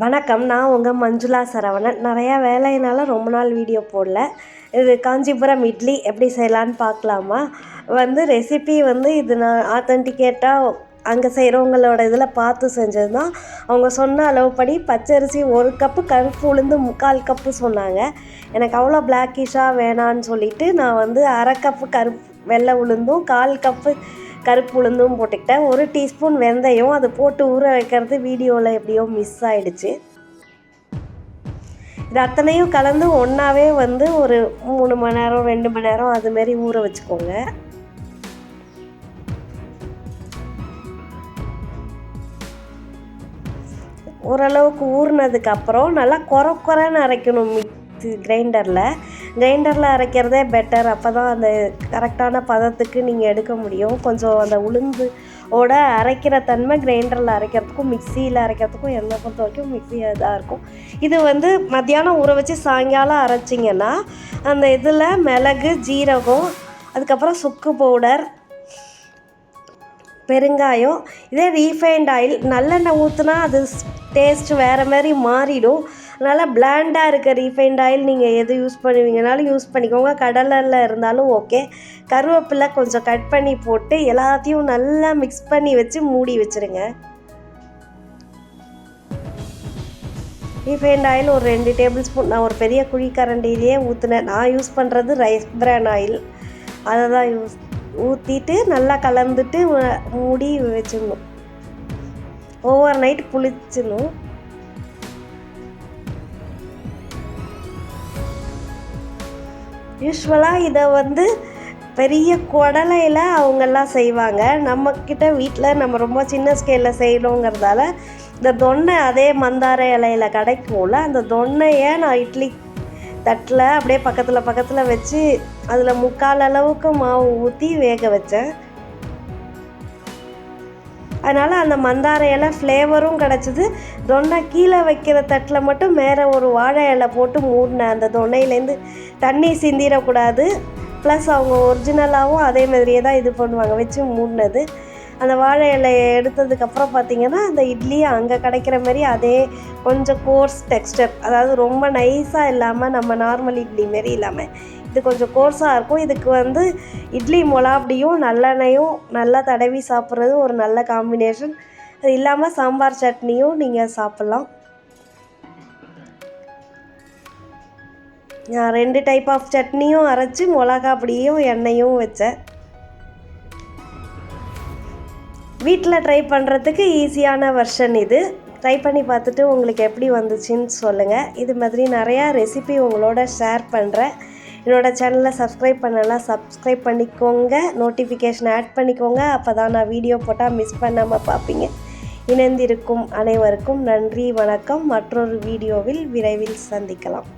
வணக்கம் நான் உங்கள் மஞ்சுளா சரவணன். நிறையா வேலையினால ரொம்ப நாள் வீடியோ போடல. இது காஞ்சிபுரம் இட்லி எப்படி செய்யலான்னு பார்க்கலாமா? வந்து ரெசிபி வந்து இது நான் ஆத்தென்டிகேட்டாக அங்கே செய்கிறவங்களோட இதில் பார்த்து செஞ்சது தான் அவங்க சொன்ன அளவுப்படி பச்சரிசி ஒரு கப்பு கருப்பு உளுந்து முக்கால் கப்பு சொன்னாங்க. எனக்கு அவ்வளோ பிளாக்கிஷாக வேணான்னு சொல்லிவிட்டு நான் வந்து அரை கப்பு கருப்பு வெள்ளை உளுந்தும் கால் கப்பு கருப்பு உளுந்தும் போட்டுக்கிட்டேன். ஒரு டீஸ்பூன் வெந்தயம் அது போட்டு ஊற வைக்கிறது வீடியோவில் எப்படியோ மிஸ் ஆகிடுச்சு இது அத்தனையும் கலந்து ஒன்றாவே வந்து ஒரு மூணு மணி நேரம் ரெண்டு மணி நேரம் அதுமாரி ஊற வச்சுக்கோங்க. ஓரளவுக்கு ஊறினதுக்கப்புறம் நல்லா குறை குறைன்னு அரைக்கணும். மிக்ஸி கிரைண்டரில். கிரைண்டரில் அரைக்கிறதே பெட்டர் அப்போ தான் அந்த கரெக்டான பதத்துக்கு நீங்கள் எடுக்க முடியும். கொஞ்சம் அந்த உளுந்து ஓட அரைக்கிற தன்மை கிரைண்டரில் அரைக்கிறதுக்கும் மிக்சியில் அரைக்கிறதுக்கும் என்னை பொறுத்த வரைக்கும் மிக்ஸி இதாக இருக்கும். இது வந்து மத்தியானம் ஊற வச்சு சாயங்காலம் அரைச்சிங்கன்னா அந்த இதில் மிளகு ஜீரகம் அதுக்கப்புறம் சுக்கு பவுடர் பெருங்காயம் இதே ரீஃபைண்ட் ஆயில் நல்லெண்ணெய் ஊற்றுனா அது டேஸ்ட் வேறு மாதிரி மாறிடும். நல்லா பிளாண்டாக இருக்க ரீஃபைண்ட் ஆயில் நீங்கள் எது யூஸ் பண்ணுவீங்கனாலும் யூஸ் பண்ணிக்கோங்க. கடலில் இருந்தாலும் ஓகே கருவேப்பிலை கொஞ்சம் கட் பண்ணி போட்டு எல்லாத்தையும் நல்லா மிக்ஸ் பண்ணி வச்சு மூடி வச்சுருங்க. ரீஃபைண்ட் ஆயில் ஒரு ரெண்டு டேபிள் ஸ்பூன் நான் ஒரு பெரிய குழி கரண்டிலேயே நான் யூஸ் பண்ணுறது ரைஸ் பிரான் ஆயில் அதை தான் யூஸ் ஊற்றிட்டு நல்லா கலந்துட்டு மூடி வச்சிடணும். ஓவர் நைட் புளிச்சிடணும். யூஸ்வலாக இதை வந்து பெரிய குடலையில் அவங்கெல்லாம் செய்வாங்க. நம்மக்கிட்ட வீட்டில் நம்ம ரொம்ப சின்ன ஸ்கேலில் செய்யணுங்கிறதால இந்த தொன்னை அதே மந்தார இலையில் கிடைக்கும்ல அந்த தொன்னையை நான் இட்லி தட்டில் அப்படியே பக்கத்தில் பக்கத்தில் வச்சு அதில் முக்கால் அளவுக்கு மாவு ஊற்றி வேக வச்சேன். அதனால் அந்த மந்தார இலை ஃப்ளேவரும் கிடச்சிது. தொண்டை கீழே வைக்கிற தட்டில் மட்டும் மேலே ஒரு வாழை இலை போட்டு மூடினேன் அந்த தொன்னையிலேருந்து தண்ணி சிந்திடக்கூடாது. ப்ளஸ் அவங்க ஒரிஜினலாகவும் அதே மாதிரியே தான் இது பண்ணுவாங்க வச்சு மூடினது. அந்த வாழை இலையை எடுத்ததுக்கப்புறம் பார்த்திங்கன்னா அந்த இட்லியை அங்கே கிடைக்கிற மாதிரி அதே கொஞ்சம் கோர்ஸ் டெக்ஸ்டர் அதாவது ரொம்ப நைஸாக இல்லாமல் நம்ம நார்மல் இட்லி மாரி இல்லாமல் இது கொஞ்சம் கோர்ஸாக இருக்கும். இதுக்கு வந்து இட்லி மொளாப்டியும் நல்லெண்ணையும் நல்லா தடவி சாப்பிட்றது ஒரு நல்ல காம்பினேஷன் அது இல்லாமல் சாம்பார் சட்னியும் நீங்கள் சாப்பிட்லாம். நான் ரெண்டு டைப் ஆஃப் சட்னியும் அரைச்சி மிளகா அப்படியும் எண்ணெயும் வச்சேன். வீட்டில் ட்ரை பண்ணுறதுக்கு ஈஸியான வெர்ஷன் இது. ட்ரை பண்ணி பார்த்துட்டு உங்களுக்கு எப்படி வந்துச்சுன்னு சொல்லுங்கள் இது மாதிரி நிறையா ரெசிபி உங்களோட ஷேர் பண்ணுறேன் என்னோடய சேனலை சப்ஸ்கிரைப் பண்ணலாம் சப்ஸ்கிரைப் பண்ணிக்கோங்க. நோட்டிஃபிகேஷன் ஆட் பண்ணிக்கோங்க. அப்போ தான் நான் வீடியோ போட்டால் மிஸ் பண்ணாமல் பார்ப்பீங்க. இணைந்திருக்கும் அனைவருக்கும் நன்றி வணக்கம். மற்றொரு வீடியோவில் விரைவில் சந்திக்கலாம்.